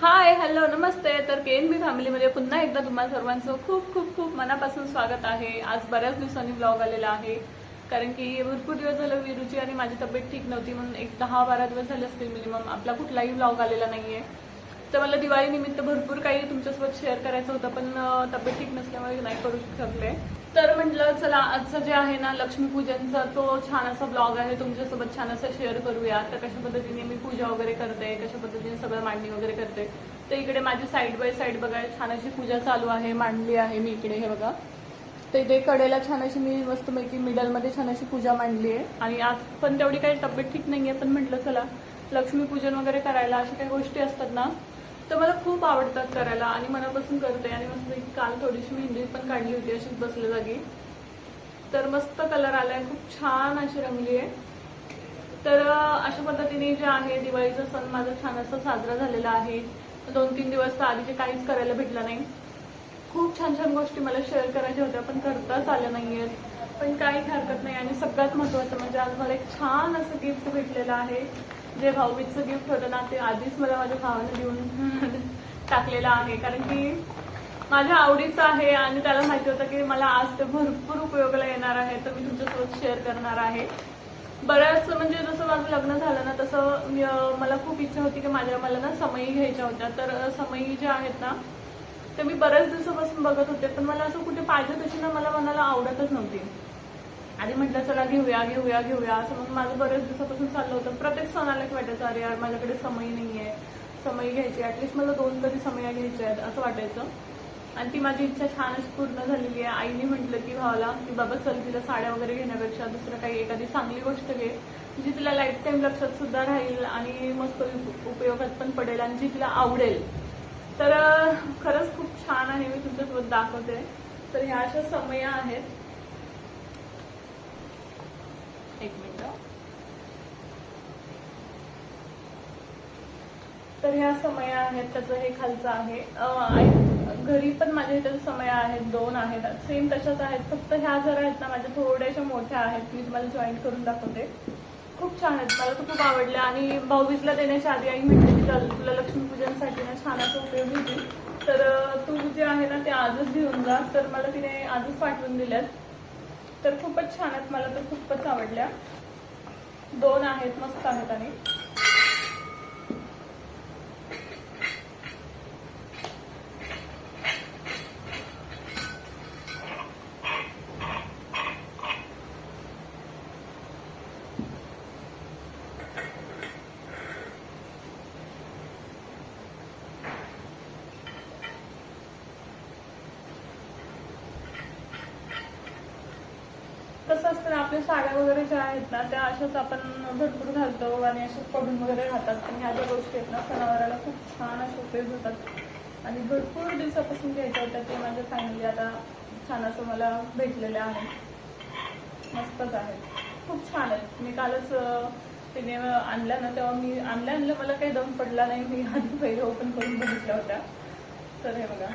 Hi hello नमस्ते. तर के N बी फॅमिलीमध्ये पुन्हा एकदा तुम्हा सर्वांचं खूप खूप खूप मनापासून स्वागत आहे. आज बऱ्याच दिवसांनी ब्लॉग आलेला आहे. कारण की भरपूर दिवस झालं विरूची आणि माझी तब्येत ठीक नव्हती म्हणून एक दहा बारा दिवस झाले असतील मिनिमम आपला कुठलाही ब्लॉग आलेला नाही आहे तर मला दिवाळीनिमित्त भरपूर काही तुमच्यासोबत शेअर करायचं होतं पण तब्येत ठीक नसल्यामुळे नाही करू शकले. तर म्हटलं चला आजचं जे आहे ना लक्ष्मीपूजनचा तो छान असा ब्लॉग आहे तुमच्यासोबत छान असा शेअर करूया. तर कशा पद्धतीने मी पूजा वगैरे करते कशा पद्धतीने सगळं मांडणी वगैरे करते. तर इकडे माझी साईड बाय साईड बघा छान अशी पूजा चालू आहे मांडली आहे मी इकडे हे बघा. तर इथे कडेला छान अशी मी मस्तपैकी मिडलमध्ये छान अशी पूजा मांडली आहे. आणि आज पण तेवढी काही तब्येत ठीक नाहीये पण म्हटलं चला लक्ष्मीपूजन वगैरे करायला अशा काही गोष्टी असतात ना तर मला खूप आवडतात करायला आणि मनापासून करते आणि मस्त काल थोडीशी मेहंदी पण काढली होती अशीच बसल्या जागी. तर मस्त कलर आलाय खूप छान अशी रंगली आहे. तर अशा पद्धतीने जे आहे दिवाळीचा सण माझा छान असा साजरा झालेला आहे. दोन तीन दिवस तर आधीचे काहीच करायला भेटलं नाही. खूप छान छान गोष्टी मला शेअर करायच्या होत्या पण करताच आल्या नाहीयेत. पण काही हरकत नाही आणि सगळ्यात महत्वाचं म्हणजे आज मला एक छान असं गिफ्ट भेटलेलं आहे. जे भाऊबीजचं गिफ्ट होतं ना ते आधीच मला माझ्या भावाने देऊन टाकलेलं आहे. कारण की माझ्या आवडीचं आहे आणि त्याला माहिती होतं की मला आज ते भरपूर उपयोगाला येणार आहे तर मी तुमच्यासोबत शेअर करणार आहे. बऱ्याच म्हणजे जसं माझं लग्न झालं ना तसं मला खूप इच्छा होती की माझ्या मला ना समयी घ्यायच्या होत्या. तर समयी ज्या आहेत ना ते मी बऱ्याच दिवसापासून बघत होते पण मला असं कुठे पाहिजे तशी ना मला मनाला आवडतच नव्हती. आधी म्हटलं चला घेऊया घेऊया घेऊया. असं मग माझं बऱ्याच दिवसापासून चाललं होतं. प्रत्येक सणाला एक वाटायचं अरे यार माझ्याकडे समय नाही आहे समय घ्यायची ऍटलिस्ट मला दोन तरी समया घ्यायच्या आहेत असं वाटायचं. आणि ती माझी इच्छा छान अशी पूर्ण झालेली आहे. आईने म्हटलं की भावाला की बाबा चल तिला साड्या वगैरे घेण्यापेक्षा दुसरं काही एखादी चांगली गोष्ट घे जी तिला लाईफ टाईम लक्षात सुद्धा राहील आणि मस्त उपयोगात पण पडेल आणि जी तिला आवडेल. तर खरंच खूप छान आहे मी तुमच्यासोबत दाखवते. तर ह्या अशा समया आहेत. एक मिनिट. तर ह्या समया आहेत त्याचं हे खालचं आहे. घरी पण माझ्या इथे समया आहेत दोन आहेत. सेम तशाच आहेत फक्त ह्या जरा आहेत ना माझ्या थोड्याशा मोठ्या आहेत. मी तुम्हाला जॉईन करून दाखवते. खूप छान आहेत मला तर खूप आवडल्या. आणि भाऊबीजला देण्याच्या आधी आई म्हणते की तुला लक्ष्मीपूजनसाठी ना छान असं उपयोग होती तर तू जे आहे ना ते आजच घेऊन जा. तर मला तिने आजच पाठवून दिल्यात. तर खूपच छान आहेत मला तर खूपच आवडल्या. दोन आहेत मस्त आहेत आणि असतं आपल्या साड्या वगैरे ज्या आहेत ना त्या अशाच आपण भरपूर घालतो आणि अशाच पडून वगैरे राहतात. पण ह्या ज्या गोष्टी आहेत ना सणावाराला खूप छान असे उपयोग होतात. आणि भरपूर दिवसापासून घ्यायच्या होत्या ते माझ्या फॅमिली आता छान असं मला भेटलेल्या आहेत. मस्तच आहेत. खूप छान आहेत. मी कालच तिने आणल्या ना तेव्हा मी आणल्या आणलं मला काही दम पडला नाही. मी आधी पहिले ओपन करून बघितल्या होत्या. तर हे बघा.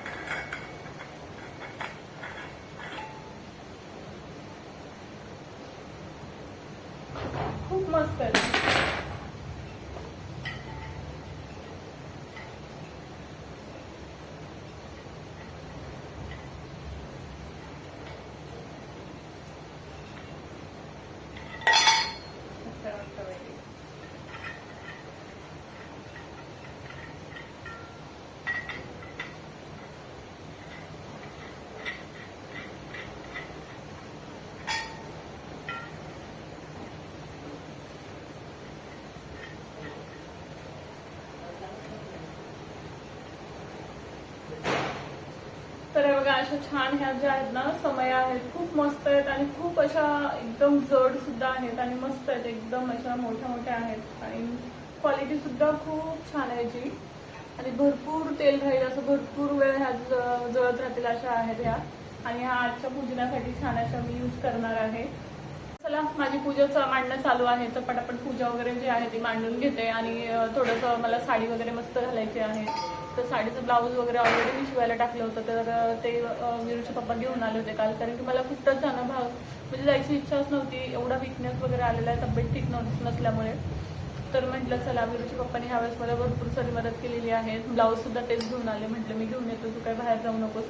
खूप मस्त आहे अच्छा, मस्त पैकी. तर हे बघा अशा छान ह्या ज्या आहेत ना समया आहेत खूप मस्त आहेत आणि खूप अशा एकदम जड सुद्धा आहेत आणि मस्त आहेत एकदम अशा मोठ्या मोठ्या आहेत. आणि क्वालिटी सुद्धा खूप छान आहे जी आणि भरपूर तेल राहील असं भरपूर वेळ ह्या जळत राहतील अशा आहेत ह्या. आणि ह्या आजच्या पूजनासाठी छान अशा मी यूज करणार आहे. चला माझी पूजा मांडणं चालू आहे तर पटापट पूजा वगैरे जी आहे ती मांडून घेते आणि थोडंसं मला साडी वगैरे मस्त घालायची आहे. तर साडीचं ब्लाऊज वगैरे ऑलरेडी मी शिवायला टाकलं होतं. तर ते अं, विरूचे पप्पा घेऊन आले होते काल. कारण की मला कुठंच जाणं भाग म्हणजे जायची इच्छाच नव्हती. एवढा विकनेस वगैरे आलेला आहे तब्येत ठीक नव्हती नसल्यामुळे. तर म्हटलं चला विरूच्या पप्पाने ह्यावेळेस मला भरपूर सारी मदत केलेली आहे. ब्लाऊज सुद्धा तेच घेऊन आले. म्हटलं मी घेऊन येतो तू काय बाहेर जाऊ नकोस.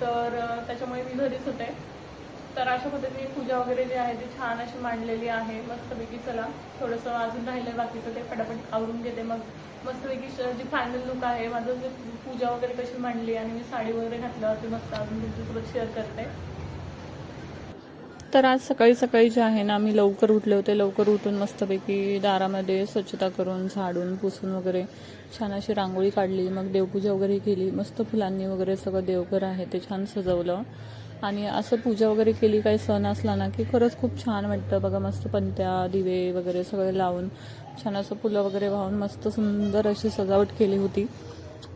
तर त्याच्यामुळे मी घरीच होते. तर अशा पद्धतीने पूजा वगैरे जी आहे ती छान अशी मांडलेली आहे. मस्तपैकी चला थोडंसं अजून राहिलं बाकीचं ते फटाफट आवरून घेते मग. मस्तपैकी जी फायनल लुक आहे माझं जे पूजा वगैरे कशी मांडली आणि मी साडी वगैरे घातलं ते मस्त अजून तुमच्यासोबत शेअर करते. तर आज सकाळी सकाळी जे आहे ना मी लवकर उठले होते. लवकर उठून मस्तपैकी दारामध्ये स्वच्छता करून झाडून पुसून वगैरे छान अशी रांगोळी काढली. मग देवपूजा वगैरे केली. मस्त फुलांनी वगैरे सगळं देवघर आहे ते छान सजवलं. आणि असं पूजा वगैरे केली काही सण असला ना की खरंच खूप छान वाटतं. बघा मस्त पंत्या दिवे वगैरे सगळे लावून छान असं फुलं वगैरे वाहून मस्त सुंदर अशी सजावट केली होती.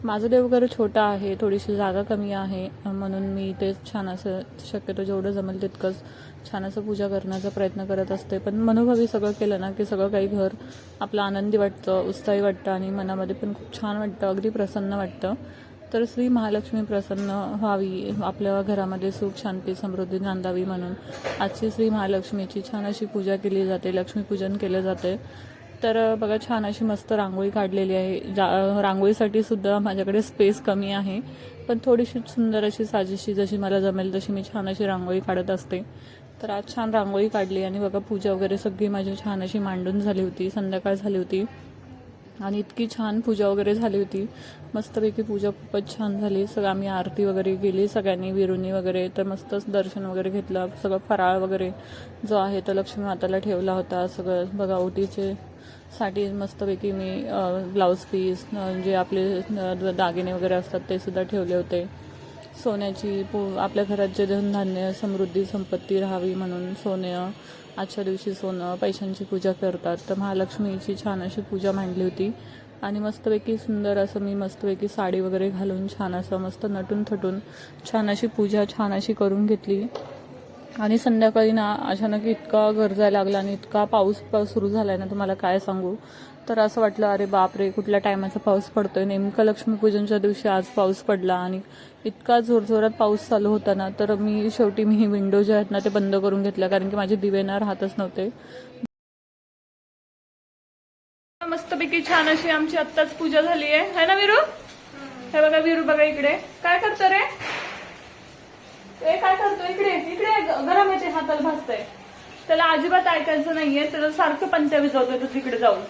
माझं देवघर छोटं आहे थोडीशी जागा कमी आहे म्हणून मी ते छान असं शक्यतो जेवढं जमेल तितकंच छान असं पूजा करण्याचा प्रयत्न करत असते. पण मनोभावी सगळं केलं ना की सगळं काही घर आपलं आनंदी वाटतं उत्साही वाटतं आणि मनामध्ये पण खूप छान वाटतं अगदी प्रसन्न वाटतं. तर श्री महालक्ष्मी प्रसन्न व्हावी आपल्या घरामध्ये सुख शांती समृद्धी नांदावी म्हणून आजची श्री महालक्ष्मीची छान अशी पूजा केली जाते लक्ष्मीपूजन केलं जाते. तर बघा छान अशी मस्त रांगोळी काढलेली आहे. जा रांगोळीसाठी सुद्धा माझ्याकडे स्पेस कमी आहे. पण थोडीशी सुंदर अशी साजेशी जशी मला जमेल तशी मी छान अशी रांगोळी काढत असते. तर आज छान रांगोळी काढली आणि बघा पूजा वगैरे सगळी माझी छान अशी मांडून झाली होती संध्याकाळ झाली होती. आणि इतकी छान पूजा वगैरे झाली होती. मस्तपैकी पूजा खूपच छान झाली. सगळं आम्ही आरती वगैरे केली सगळ्यांनी विरुणी वगैरे तर मस्तच दर्शन वगैरे घेतलं सगळं फराळ वगैरे जो आहे तो लक्ष्मी माताला ठेवला होता. सगळं बघा ओटीचे साठी मस्तपैकी मी ब्लाऊज पीस जे आपले दागिने वगैरे असतात ते सुद्धा ठेवले होते. सोन्याची पू आपल्या घरात जे धनधान्य समृद्धी संपत्ती राहावी म्हणून सोनं आजच्या दिवशी सोनं पैशांची पूजा करतात. तर महालक्ष्मीची छान अशी पूजा मांडली होती. आणि मस्तपैकी सुंदर असं मी मस्तपैकी साडी वगैरे घालून छान असं मस्त नटून थटून छान अशी पूजा छान अशी करून घेतली. आणि संध्याकाळी ना अचानक इतका गरजायला लागला आणि इतका पाऊस सुरू सुरू आहे ना तुम्हाला काय सांगू? तर असं वाटलं अरे बापरे कुठल्या टायमाचा पाऊस पडतोय. नेमकं लक्ष्मीपूजनच्या दिवशी आज पाऊस पडला आणि इतका जोरजोरात पाऊस चालू होता ना तर मी शेवटी मी विंडो जे आहेत ना ते बंद करून घेतल्या कारण की माझे दिवे ना राहतच नव्हते. मस्तपैकी छान अशी आमची आत्ताच पूजा झाली आहे. है ना विरू? हे बघा विरू बघा इकडे. काय करतो रे? ए काय करतो? इकडे इकडे गरमाचे हाताला भासतय. त्याला अजिबात ऐकायचं नाहीये त्याला सारखं पंत्या विजवतोय तो तिकडे जाऊन.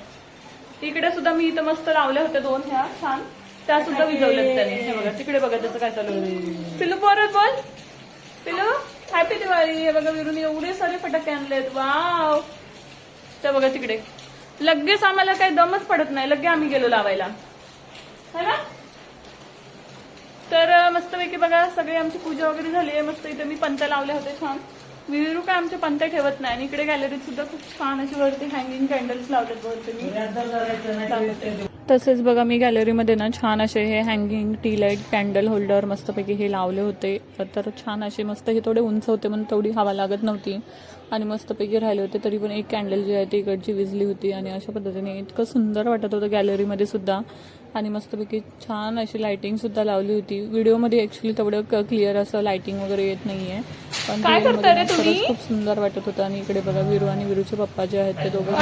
इकडे सुद्धा मी इथं मस्त लावल्या होत्या दोन ह्या छान. त्या सुद्धा विजवल्यात त्याने. हे बघा तिकडे बघा त्याचं काय चालू आहे. पिलू परत बोल. पिलू हॅपी दिवाळी. हे बघा विरून एवढे सारे फटाके आणलेत. वाव. त्या बघा तिकडे. लगेच आम्हाला काही दमच पडत नाही. लगे आम्ही गेलो लावायला. है ना? तर मस्तपैकी बघा सगळी आमची पूजा वगैरे झाली आहे. मस्त इथे मी पंत्या लावल्या होत्या छान. विरू काय आमच्या पंत ठेवत नाही. आणि इकडे गॅलरीत सुद्धा खूप छान अशी वरती हँगिंग कॅन्डल्स लावतात वरती तसेच बघा मी गॅलरीमध्ये ना छान असे हे hanging tea light candle holder मस्तपैकी हे लावले होते. तर छान असे मस्त हे थोडे उंच होते म्हणून तेवढी हवा लागत नव्हती. आणि मस्तपैकी राहिले होते तरी पण एक कॅन्डल जी आहे ती इकडची विजली होती. आणि अशा पद्धतीने इतकं सुंदर वाटत होतं गॅलरीमध्ये सुद्धा. आणि मस्तपैकी छान अशी लायटिंगसुद्धा लावली होती. व्हिडिओमध्ये ॲक्च्युली तेवढं क्लिअर असं लायटिंग वगैरे येत नाही आहे पण काय video करता रे तुम्ही? खरंच खूप सुंदर वाटत होतं. आणि इकडे बघा विरू आणि विरूचे पप्पा जे आहेत ते दोघं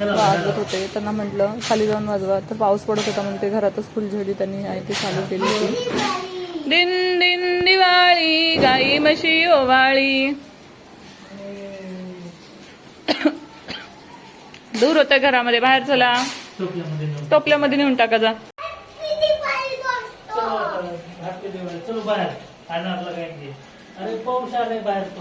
वाजवत होते. त्यांना म्हटलं खाली जाऊन वाजवा. तर पाऊस पडत होता म्हणून ते घरातच फुलझडी त्यांनी आहे ती चालू केली होती. दिन दिन दिवाळी गाई म्हशी ओवाळी. दूर होतं घरामध्ये बाहेर चला. टोपल्यामध्ये नेऊन. टोपल्यामध्ये नेऊन टाका जा. चलो बाहेर काय अरे पाऊस आलाय बाहेर तो.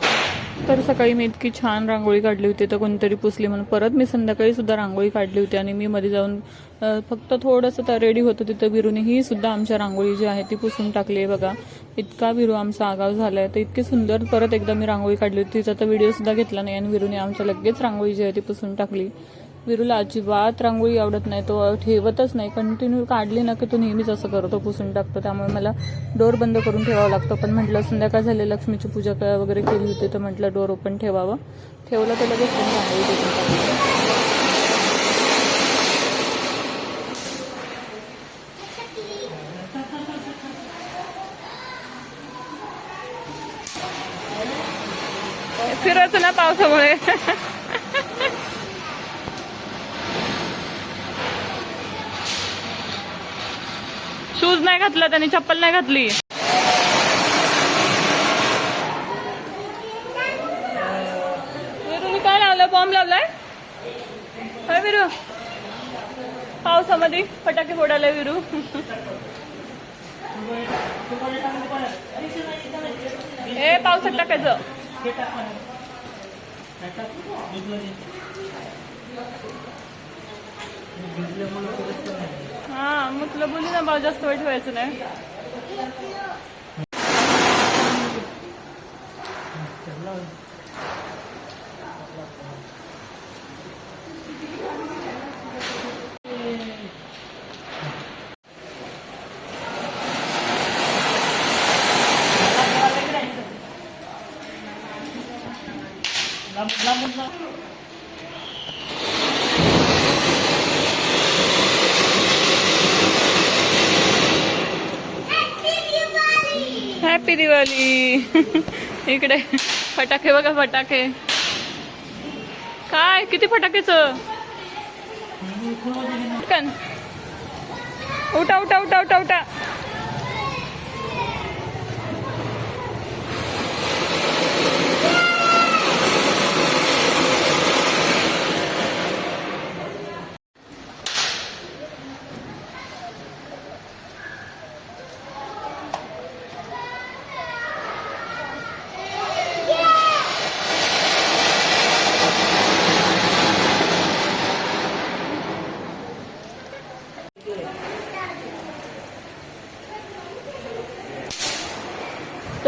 तर सकाळी मी इतकी छान रांगोळी काढली होती तर कोणतरी पुसली म्हणून. परत मी संध्याकाळी सुद्धा रांगोळी काढली होती आणि मी मध्ये जाऊन अ, फक्त थोडंसं तर रेडी होतं तिथं विरूने ही सुद्धा आमच्या रांगोळी जी आहे ती पुसून टाकली आहे बघा. इतका विरू आमचा आगाव झालाय. तर इतकी सुंदर परत एकदा मी रांगोळी काढली होती. तिचा तर व्हिडिओ सुद्धा घेतला नाही आणि विरूने आमच्या लगेच रांगोळी जी आहे ती पुसून टाकली. विरूला अजिबात रांगोळी आवडत नाही. तो ठेवतच नाही. कंटिन्यू काढली ना की तो नेहमीच असं करतो पुसून टाकतो. त्यामुळे मला डोर बंद करून ठेवावं लागतं. पण म्हटलं संध्याकाळ झाले लक्ष्मीची पूजा वगैरे केली होती तर म्हटलं डोर ओपन ठेवावं. ठेवलं तर लगेच त्यांनी रांगोळी पुसून फिरायचं ना पावसामुळे. नाही घातला त्याने चप्पल नाही घातली. तुम्ही काय लावलं? बॉम्ब लावलाय? काय विरू. पावसामध्ये फटाके फोडायला विरू. ए पावसात टाकायचं. हा मग तुला बोलली ना मला जास्त वेळ ठेवायचं नाही. हॅपी दिवाळी. इकडे फटाके बघा फटाके. काय किती फटाकेच? उठा उठा उठा उठा उठा.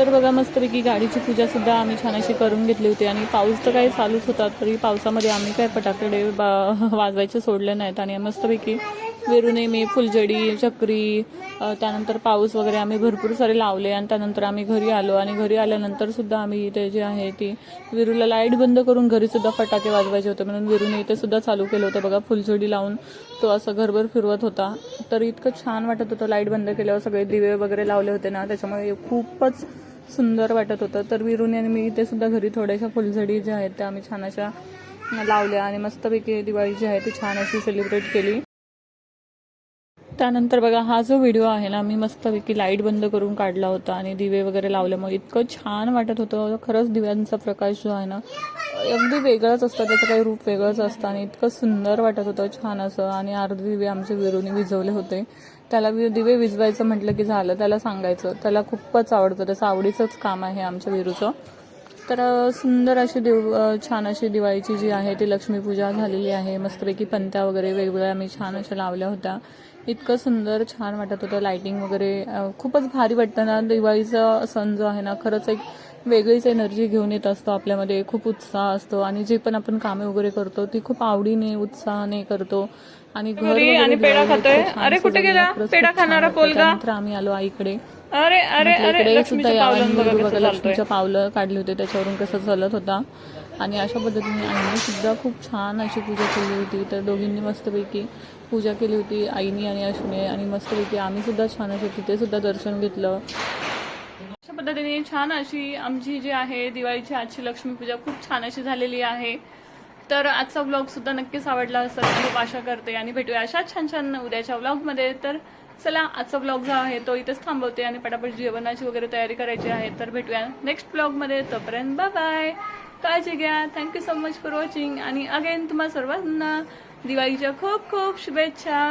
तर बघा मस्तपैकी गाडीची पूजा सुद्धा आम्ही छान अशी करून घेतली होती आणि पाऊस तर काही चालूच होता तरी पावसामध्ये आम्ही काय फटाकडे बा- वाजवायचे सोडले नाहीत आणि मस्तपैकी वेरुने मी फुलझडी चक्री त्यानंतर पाऊस वगैरे आम्ही भरपूर सारे लावले आणि त्यानंतर आम्ही घरी आलो आणि घरी आल्यानंतर सुद्धा आम्ही इथे जे आहे ती विरूला लाइट बंद करून घरी सुद्धा फटाके वाजवायचे होते. म्हणून विरूने इथे सुद्धा चालू केलं होतं. बघा फुलझडी लावून तो असं घरभर फिरवत होता. तर इतकं छान वाटत होतं लाइट बंद केल्यावर सगळे दिवे वगैरे लावले होते ना त्याच्यामुळे खूपच सुंदर वाटत होतं. तर विरुने आणि मी इथे सुद्धा घरी थोड्याशा फुलझडी ज्या आहेत त्या आम्ही छान अशा लावल्या आणि मस्तपैकी दिवाळी जी आहे ती छान अशी सेलिब्रेट केली. त्यानंतर बघा हा जो व्हिडिओ आहे ना मी मस्तपैकी लाइट बंद करून काढला होता आणि दिवे वगैरे लावल्यामुळे इतकं छान वाटत होतं. खरंच दिव्यांचा प्रकाश जो आहे ना अगदी वेगळंच असतं. त्याचं काही रूप वेगळंच असतं आणि इतकं सुंदर वाटत होतं छान असं. आणि अर्धे दिवे आमचे विरूने विझवले होते. त्याला वि- दिवे विजवायचं म्हटलं की झालं त्याला सांगायचं. त्याला खूपच आवडतं. त्याचं आवडीचंच काम आहे आमच्या विरूचं. तर सुंदर अशी देव छान अशी दिवाळीची जी आहे ती लक्ष्मीपूजा झालेली आहे. मस्तपैकी पंत्या वगैरे वेगवेगळ्या आम्ही छान अशा लावल्या होत्या. इतकं सुंदर छान वाटत होतं लाइटिंग वगैरे खूपच भारी वाटतं ना दिवाळीचा सण जो आहे ना खरंच एक वेगळीच एनर्जी घेऊन येत असतो आपल्यामध्ये खूप उत्साह असतो आणि जे पण आपण कामे वगैरे करतो ती खूप आवडीने उत्साहाने करतो आणि घर आणि पेढा खातोय. अरे कुठे गेला? पेढा खाणारा. पोलगा? त्यानंतर आम्ही आलो आईकडे अरे अरे अरे इकडे सुद्धा यावं बघा लक्ष्मीच्या पावलं काढली होती त्याच्यावरून कसं चालत होता आणि अशा पद्धतीने आईने सुद्धा खूप छान अशी पूजा केली होती. तर दोघींनी मस्तपैकी पूजा केली होती आईनी आणि अश्विने. आणि मस्तपैकी आम्ही सुद्धा छान असे तिथे सुद्धा दर्शन घेतलं. अशा पद्धतीने छान अशी आमची जी आहे दिवाळीची आजची लक्ष्मीपूजा खूप छान अशी झालेली आहे. तर आजचा ब्लॉग सुद्धा नक्कीच आवडला असेल. खूप आशा करते आणि भेटूया अशा छान छान उद्याच्या ब्लॉगमध्ये तर चला आजचा ब्लॉग जो आहे तो इथेच थांबवते आणि पटापट जेवणाची वगैरे तयारी करायची आहे. तर भेटूया नेक्स्ट ब्लॉगमध्ये तोपर्यंत बाय बाय काळजी घ्या. Thank you so much for watching आणि अगेन तुम्हा सर्वांना दिवाळीच्या खूप खूप शुभेच्छा.